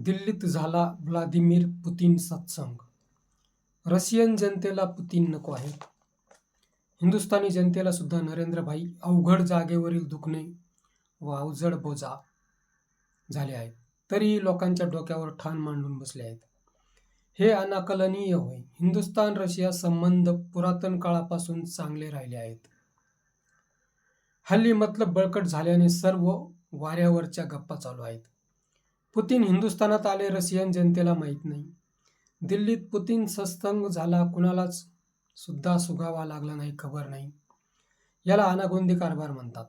दिल्लीत झाला Vladimir Putin सत्संग. रशियन जनतेला पुतीन नको आहे. हिंदुस्थानी जनतेला सुद्धा नरेंद्रभाई अवघड जागेवरील दुखणे व अवजड बोजा झाले आहेत. तरी लोकांच्या डोक्यावर ठाण मांडून बसले आहेत. हे अनाकलनीय होय. हिंदुस्थान रशिया संबंध पुरातन काळापासून चांगले राहिले आहेत. हल्ली मतलब बळकट झाल्याने सर्व वाऱ्यावरच्या गप्पा चालू आहेत. पुतीन हिंदुस्थानात आले रशियन जनतेला माहीत नाही. दिल्लीत पुतीन सस्तंग झाला कुणालाच सुद्धा सुगावा लागला नाही खबर नाही. याला अनागोंदी कारभार म्हणतात.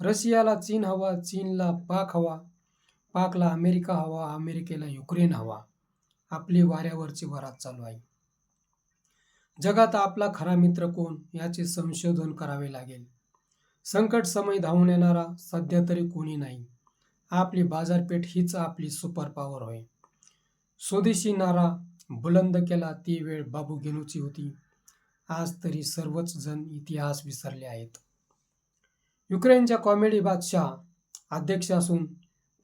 रशियाला चीन हवा चीनला पाक हवा पाकला अमेरिका हवा अमेरिकेला युक्रेन हवा. आपली वाऱ्यावरची वरात चालू आहे. जगात आपला खरा मित्र कोण याचे संशोधन करावे लागेल. संकट समय धावून येणारा सध्या तरी कोणी नाही. आपली बाजारपेठ हीच आपली सुपर पॉवर होय. स्वदेशी नारा बुलंद केला ती वेळ बाबू गेनूची होती. आज तरी सर्वच जण इतिहास विसरले आहेत. युक्रेनच्या कॉमेडी बादशाह अध्यक्ष असून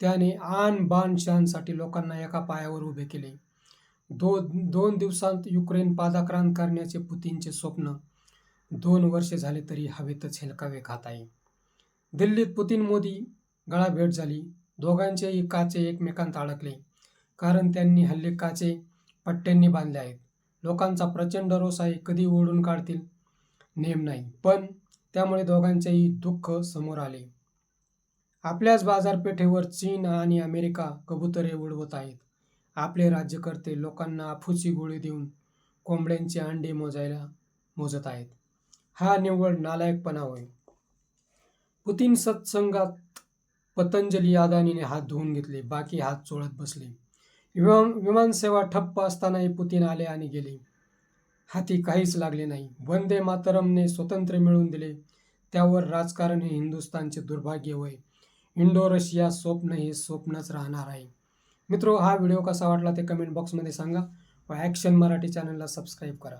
त्याने आन बान शानसाठी लोकांना एका पायावर उभे केले. दो दोन दिवसांत युक्रेन पादाक्रांत करण्याचे पुतीनचे स्वप्न दोन वर्षे झाले तरी हवेतच हेलकावे खात आहे. दिल्लीत पुतीन मोदी गळाभेट झाली. दोघांचेही काचे एकमेकांत अडकले. कारण त्यांनी हल्ले काचे पट्ट्यांनी बांधले आहेत. लोकांचा प्रचंड रोष आहे कधी ओढून काढतील? नेम नाही. पण त्यामुळे दोघांचेही दुःख समोर आले. आपल्याच बाजारपेठेवर चीन आणि अमेरिका कबुतरे उडवत आहेत. आपले राज्यकर्ते लोकांना अफूची गोळी देऊन कोंबड्यांचे अंडे मोजायला मोजत आहेत. हा निव्वळ नालायकपणा होय. पुतीन सत्संगात पतंजली अदानीने हात धुवून घेतले बाकी हात चोळत बसले. विमान विमानसेवा ठप्प असतानाही पुतीन आले आणि गेले. हाती काहीच लागले नाही. वंदे मातरमने स्वतंत्र मिळवून दिले. त्यावर राजकारण हे हिंदुस्थानचे दुर्भाग्य होय. इंडो रशिया स्वप्न हे स्वप्नच राहणार आहे. मित्रो हा व्हिडिओ कसा वाटला ते कमेंट बॉक्समध्ये सांगा व ॲक्शन मराठी चॅनलला सबस्क्राईब करा.